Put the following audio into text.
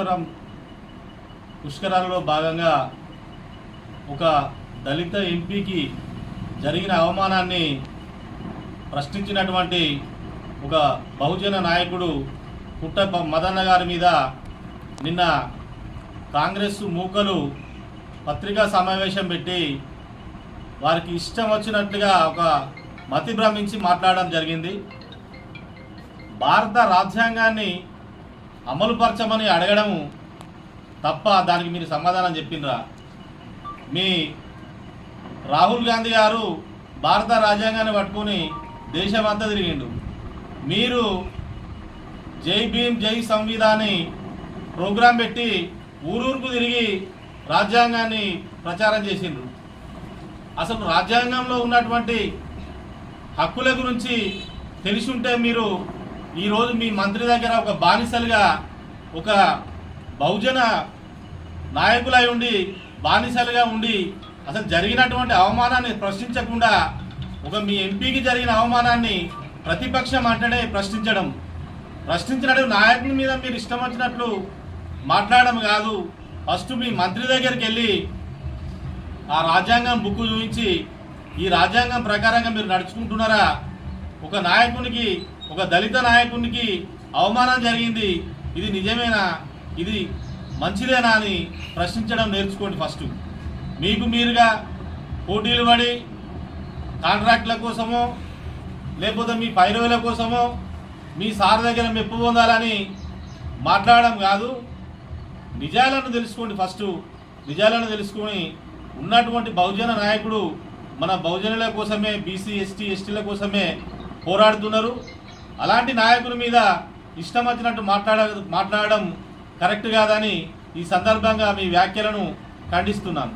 రామేశ్వరం పుష్కరాలలో భాగంగా ఒక దళిత ఎంపీకి జరిగిన అవమానాన్ని ప్రశ్నించినటువంటి ఒక బహుజన నాయకుడు పుట్ట మదన్న గారి మీద నిన్న కాంగ్రెస్ మూకలు పత్రికా సమావేశం పెట్టి వారికి ఇష్టం వచ్చినట్లుగా ఒక మతి భ్రమించి మాట్లాడడం జరిగింది. భారత రాజ్యాంగాన్ని అమలుపరచమని అడగడం తప్ప దానికి మీరు సమాధానం చెప్పినరా? మీ రాహుల్ గాంధీ గారు భారత రాజ్యాంగాన్ని పట్టుకుని దేశమంతా తిరిగిండు. మీరు జై భీమ్ జై సంవిధాని ప్రోగ్రాం పెట్టి ఊరూరుకు తిరిగి రాజ్యాంగాన్ని ప్రచారం చేసిండ్రు. అసలు రాజ్యాంగంలో ఉన్నటువంటి హక్కుల గురించి తెలిసి ఉంటే మీరు ఈరోజు మీ మంత్రి దగ్గర ఒక బానిసలుగా ఒక బహుజన నాయకులై ఉండి బానిసలుగా ఉండి అసలు జరిగినటువంటి అవమానాన్ని ప్రశ్నించకుండా ఒక మీ ఎంపీకి జరిగిన అవమానాన్ని ప్రతిపక్షం అంటేనే ప్రశ్నించడం. ప్రశ్నించినట్టు నాయకుని మీద మీరు ఇష్టం వచ్చినట్లు మాట్లాడడం కాదు. ఫస్ట్ మీ మంత్రి దగ్గరికి వెళ్ళి ఆ రాజ్యాంగం బుక్ చూపించి ఈ రాజ్యాంగం ప్రకారంగా మీరు నడుచుకుంటున్నారా? ఒక నాయకునికి ఒక దళిత నాయకునికి అవమానం జరిగింది. ఇది నిజమేనా? ఇది మంచిదేనా అని ప్రశ్నించడం నేర్చుకోండి ఫస్ట్. మీకు మీరుగా పోటీలు పడి కాంట్రాక్ట్ల కోసమో లేకపోతే మీ పైరవుల కోసమో మీ సార్ దగ్గర మెప్పు పొందాలని మాట్లాడడం కాదు. నిజాలను తెలుసుకోండి ఫస్ట్. నిజాలను తెలుసుకొని ఉన్నటువంటి బహుజన నాయకుడు మన బహుజనుల కోసమే బీసీ ఎస్టీ ఎస్టీల కోసమే పోరాడుతున్నారు. అలాంటి నాయకుల మీద ఇష్టం వచ్చినట్టు మాట్లాడ మాట్లాడడం కరెక్ట్ కాదని ఈ సందర్భంగా మీ వ్యాఖ్యలను ఖండిస్తున్నాను.